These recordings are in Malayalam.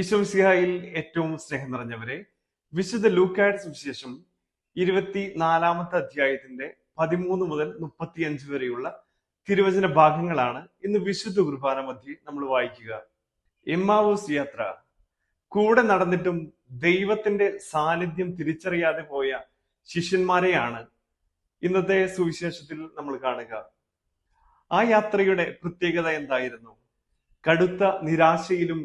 ഈശോസിഹായിൽ ഏറ്റവും സ്നേഹം നിറഞ്ഞവരെ വിശുദ്ധ ലൂക്കാഡ് സുവിശേഷം ഇരുപത്തി നാലാമത്തെ അധ്യായത്തിന്റെ പതിമൂന്ന് മുതൽ മുപ്പത്തിയഞ്ച് വരെയുള്ള തിരുവചന ഭാഗങ്ങളാണ് ഇന്ന് വിശുദ്ധ കുർബാന മധ്യേ നമ്മൾ വായിക്കുക. എമ്മാവോസ് യാത്ര. കൂടെ നടന്നിട്ടും ദൈവത്തിന്റെ സാന്നിധ്യം തിരിച്ചറിയാതെ പോയ ശിഷ്യന്മാരെയാണ് ഇന്നത്തെ സുവിശേഷത്തിൽ നമ്മൾ കാണുക. ആ യാത്രയുടെ പ്രത്യേകത എന്തായിരുന്നു? കടുത്ത നിരാശയിലും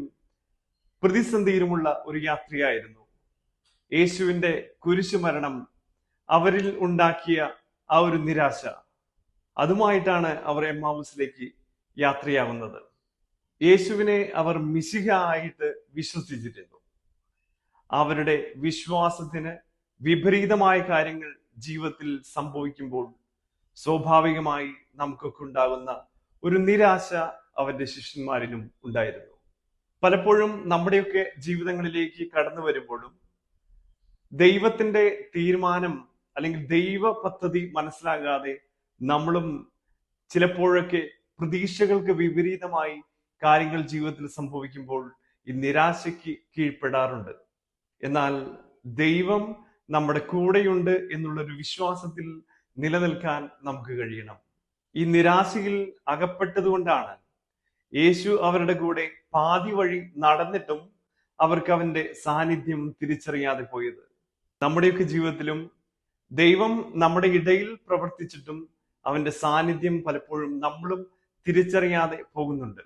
പ്രതിസന്ധിയിലുമുള്ള ഒരു യാത്രയായിരുന്നു യേശുവിന്റെ കുരിശുമരണം അവരിൽ ഉണ്ടാക്കിയ ആ ഒരു നിരാശ. അതുമായിട്ടാണ് അവർ എമ്മാവൂസിലേക്ക് യാത്രയാവുന്നത്. യേശുവിനെ അവർ മിശിക ആയിട്ട് വിശ്വസിച്ചിരുന്നു. അവരുടെ വിശ്വാസത്തിന് വിപരീതമായ കാര്യങ്ങൾ ജീവിതത്തിൽ സംഭവിക്കുമ്പോൾ സ്വാഭാവികമായി നമുക്കൊക്കെ ഉണ്ടാകുന്ന ഒരു നിരാശ അവന്റെ ശിഷ്യന്മാരിലും ഉണ്ടായിരുന്നു. പലപ്പോഴും നമ്മുടെയൊക്കെ ജീവിതങ്ങളിലേക്ക് കടന്നു വരുമ്പോഴും ദൈവത്തിന്റെ തീരുമാനം അല്ലെങ്കിൽ ദൈവ പദ്ധതി മനസ്സിലാകാതെ നമ്മളും ചിലപ്പോഴൊക്കെ പ്രതീക്ഷകൾക്ക് വിപരീതമായി കാര്യങ്ങൾ ജീവിതത്തിൽ സംഭവിക്കുമ്പോൾ ഈ നിരാശയ്ക്ക് കീഴ്പ്പെടാറുണ്ട്. എന്നാൽ ദൈവം നമ്മുടെ കൂടെയുണ്ട് എന്നുള്ളൊരു വിശ്വാസത്തിൽ നിലനിൽക്കാൻ നമുക്ക് കഴിയണം. ഈ നിരാശയിൽ അകപ്പെട്ടതുകൊണ്ടാണ് യേശു അവരുടെ കൂടെ പാതി വഴി നടന്നിട്ടും അവർക്ക് അവന്റെ സാന്നിധ്യം തിരിച്ചറിയാതെ പോയത്. നമ്മുടെയൊക്കെ ജീവിതത്തിലും ദൈവം നമ്മുടെ ഇടയിൽ പ്രവർത്തിച്ചിട്ടും അവന്റെ സാന്നിധ്യം പലപ്പോഴും നമ്മളും തിരിച്ചറിയാതെ പോകുന്നുണ്ട്.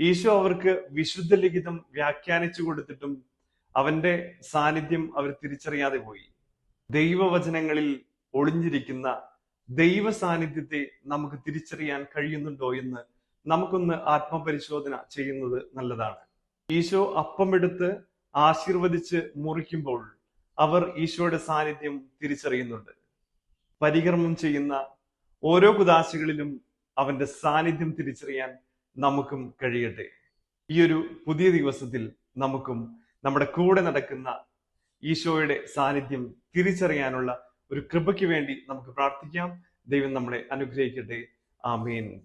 ഈശോ അവർക്ക് വിശുദ്ധ ലിഖിതം വ്യാഖ്യാനിച്ചു കൊടുത്തിട്ടും അവന്റെ സാന്നിധ്യം അവർ തിരിച്ചറിയാതെ പോയി. ദൈവവചനങ്ങളിൽ ഒളിഞ്ഞിരിക്കുന്ന ദൈവ സാന്നിധ്യത്തെ നമുക്ക് തിരിച്ചറിയാൻ കഴിയുന്നുണ്ടോ എന്ന് നമുക്കൊന്ന് ആത്മപരിശോധന ചെയ്യുന്നത് നല്ലതാണ്. ഈശോ അപ്പമെടുത്ത് ആശീർവദിച്ച് മുറിക്കുമ്പോൾ അവർ ഈശോയുടെ സാന്നിധ്യം തിരിച്ചറിയുന്നുണ്ട്. പരികർമ്മം ചെയ്യുന്ന ഓരോ കുദാശികളിലും അവന്റെ സാന്നിധ്യം തിരിച്ചറിയാൻ നമുക്കും കഴിയട്ടെ. ഈ ഒരു പുതിയ ദിവസത്തിൽ നമുക്കും നമ്മുടെ കൂടെ നടക്കുന്ന ഈശോയുടെ സാന്നിധ്യം തിരിച്ചറിയാനുള്ള ഒരു കൃപയ്ക്ക് വേണ്ടി നമുക്ക് പ്രാർത്ഥിക്കാം. ദൈവം നമ്മളെ അനുഗ്രഹിക്കട്ടെ. ആമേൻ.